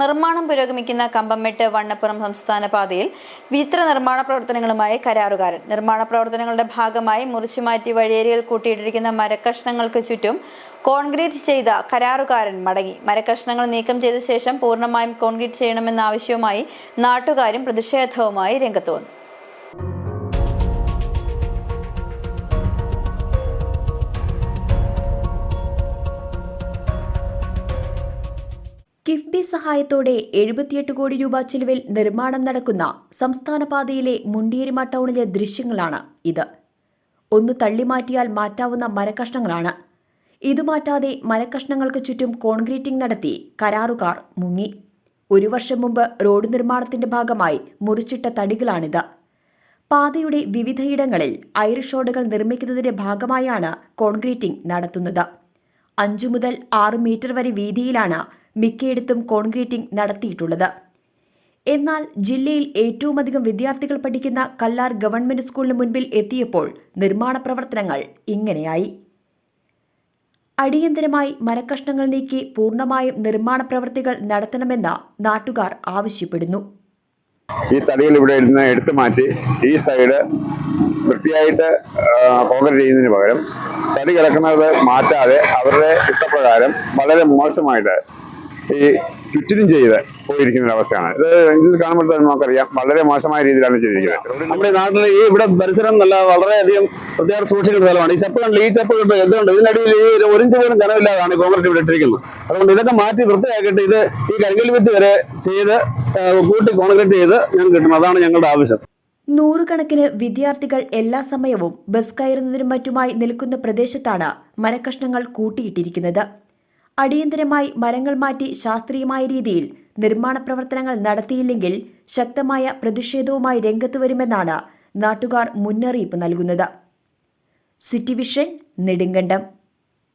നിർമ്മാണം പുരോഗമിക്കുന്ന കമ്പംമെട്ട് വണ്ണപ്പുറം സംസ്ഥാന പാതയിൽ വിത്ര നിർമ്മാണ പ്രവർത്തനങ്ങളുമായി കരാറുകാരൻ. നിർമ്മാണ പ്രവർത്തനങ്ങളുടെ ഭാഗമായി മുറിച്ചുമാറ്റി വഴിയേരികൾ കൂട്ടിയിട്ടിരിക്കുന്ന മരക്കഷ്ണങ്ങൾക്ക് ചുറ്റും കോൺക്രീറ്റ് ചെയ്ത കരാറുകാരൻ മടങ്ങി. മരക്കഷ്ണങ്ങൾ നീക്കം ചെയ്ത ശേഷം പൂർണമായും കോൺക്രീറ്റ് ചെയ്യണമെന്ന ആവശ്യവുമായി നാട്ടുകാരും പ്രതിഷേധവുമായി രംഗത്ത് വന്നു. കിഫ്ബി സഹായത്തോടെ എഴുപത്തിയെട്ട് കോടി രൂപ ചിലവിൽ നിർമ്മാണം നടക്കുന്ന സംസ്ഥാന പാതയിലെ മുണ്ടിയേരിമ ടൗണിലെ ദൃശ്യങ്ങളാണ് ഇത്. ഒന്ന് തള്ളിമാറ്റിയാൽ മാറ്റാവുന്ന മരക്കഷ്ണങ്ങളാണ്. ഇതുമാറ്റാതെ മരക്കഷ്ണങ്ങൾക്ക് ചുറ്റും കോൺക്രീറ്റിംഗ് നടത്തി കരാറുകാർ മുങ്ങി. ഒരു വർഷം മുമ്പ് റോഡ് നിർമ്മാണത്തിന്റെ ഭാഗമായി മുറിച്ചിട്ട തടികളാണിത്. പാതയുടെ വിവിധയിടങ്ങളിൽ ഐറിഷ് റോഡുകൾ നിർമ്മിക്കുന്നതിന്റെ ഭാഗമായാണ് കോൺക്രീറ്റിംഗ് നടത്തുന്നത്. അഞ്ചു മുതൽ ആറ് മീറ്റർ വരെ വീതിയിലാണ് മിക്കയിടത്തും കോൺക്രീറ്റിംഗ് നടത്തിയിട്ടുള്ളത്. എന്നാൽ ജില്ലയിൽ ഏറ്റവുമധികം വിദ്യാർത്ഥികൾ പഠിക്കുന്ന കല്ലാർ ഗവൺമെന്റ് സ്കൂളിന് മുൻപിൽ എത്തിയപ്പോൾ നിർമ്മാണ പ്രവർത്തനങ്ങൾ ഇങ്ങനെയായി. അടിയന്തരമായി മരക്കഷ്ണങ്ങൾ നീക്കി പൂർണമായും നിർമ്മാണ പ്രവൃത്തികൾ നടത്തണമെന്ന് നാട്ടുകാർ ആവശ്യപ്പെടുന്നു. ഈ തടികൾ ഇവിടെ ഇരുന്ന് എടുത്തു മാറ്റി ഈ സൈഡ് വൃത്തിയായിട്ട് കോൺക്രീറ്റ് ചെയ്യുന്നതിന് പകരം തടി കിടക്കുന്നത് മാറ്റാതെ അവരുടെ ഇഷ്ടപ്രകാരം വളരെ മോശമായിട്ട് ഈ ചുറ്റിനും ചെയ്ത് പോയിരിക്കുന്ന ഒരു അവസ്ഥയാണ് ഇത് ഇതിൽ കാണുമ്പോൾ തന്നെ നമുക്കറിയാം. വളരെ മോശമായ രീതിയിലാണ് ചെയ്തിരിക്കുന്നത്. നമ്മുടെ നാട്ടിൽ ഈ ഇവിടെ പരിസരം നല്ല വളരെയധികം പ്രത്യേകം സൂക്ഷിക്കുന്ന സ്ഥലമാണ്. ഈ ചപ്പ് കണ്ടില്ല? ഈ ചപ്പ് കണ്ട് എന്തുകൊണ്ട്? ഇതിനടിയിൽ ഈ ഒരു ഒരിഞ്ച് പോലും കനവില്ലാതാണ് ഈ കോൺക്രീറ്റ് ഇവിടെ ഇട്ടിരിക്കുന്നത്. അതുകൊണ്ട് ഇതൊക്കെ മാറ്റി വൃത്തിയാക്കിയിട്ട് ഇത് ഈ കരിങ്കൽ വിത്ത് വരെ ചെയ്ത് കൂട്ടി കോൺക്രീറ്റ് ചെയ്ത് ഞാൻ കിട്ടണം. അതാണ് ഞങ്ങളുടെ ആവശ്യം. നൂറുകണക്കിന് വിദ്യാർത്ഥികൾ എല്ലാ സമയവും ബസ് കയറുന്നതിനും മറ്റുമായി നിൽക്കുന്ന പ്രദേശത്താണ് മരക്കഷ്ണങ്ങൾ കൂട്ടിയിട്ടിരിക്കുന്നത്. അടിയന്തരമായി മരങ്ങൾ മാറ്റി ശാസ്ത്രീയമായ രീതിയിൽ നിർമ്മാണ പ്രവർത്തനങ്ങൾ നടത്തിയില്ലെങ്കിൽ ശക്തമായ പ്രതിഷേധവുമായി രംഗത്തു വരുമെന്നാണ് നാട്ടുകാർ മുന്നറിയിപ്പ് നൽകുന്നത്. City vision Nedumkandam.